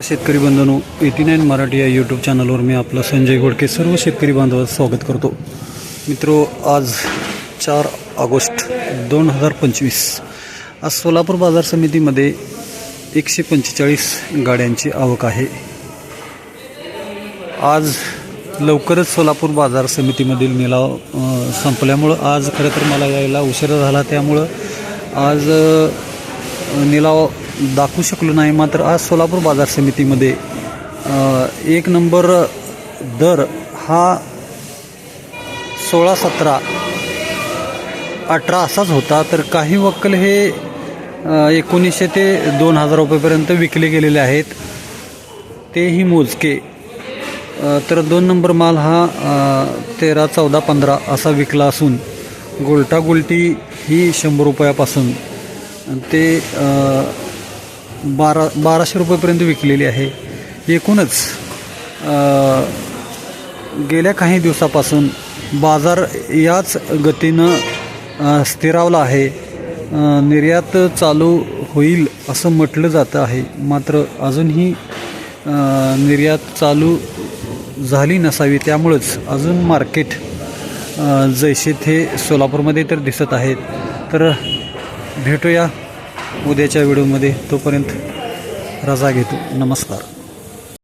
शेतकरी बंधनो eighty nine Marathi या YouTube चॅनलवर मी आपलं संजय घोडके सर्व शेतकरी बांधवांचं स्वागत करतो. मित्रो आज चार ऑगस्ट दोन हजार पंचवीस. आज सोलापूर बाजार समितीमध्ये एकशे पंचेचाळीस गाड्यांची आवक आहे. आज लवकरच सोलापूर बाजार समितीमधील निलाव संपल्यामुळं आज खरं तर मला यायला उशिरा झाला. त्यामुळं आज निलाव दाखवू शकलो नाही मात्र आज सोलापूर बाजार समितीमध्ये एक नंबर दर हा सोळा सतरा अठरा असाच होता तर काही वक्कल हे एकोणीसशे ते दोन हजार रुपयेपर्यंत विकले गेलेले आहेत. तेही मोजके. तर दोन नंबर माल हा तेरा चौदा पंधरा असा विकला असून गोलटा गोलटी ही शंभर रुपयापासून ते बारा बाराशे रुपयेपर्यंत विकलेली आहे. एकूणच गेल्या काही दिवसापासून बाजार याच गतीनं स्थिरावला आहे. निर्यात चालू होईल असं म्हटलं जातं आहे. मात्र अजूनही निर्यात चालू झाली नसावी. त्यामुळंच अजून मार्केट जैसे थे सोलापूरमध्ये तर दिसत आहेत. तर भेटूया उद्याच्या व्हिडिओमध्ये तोपर्यंत रजा घेतो. नमस्कार.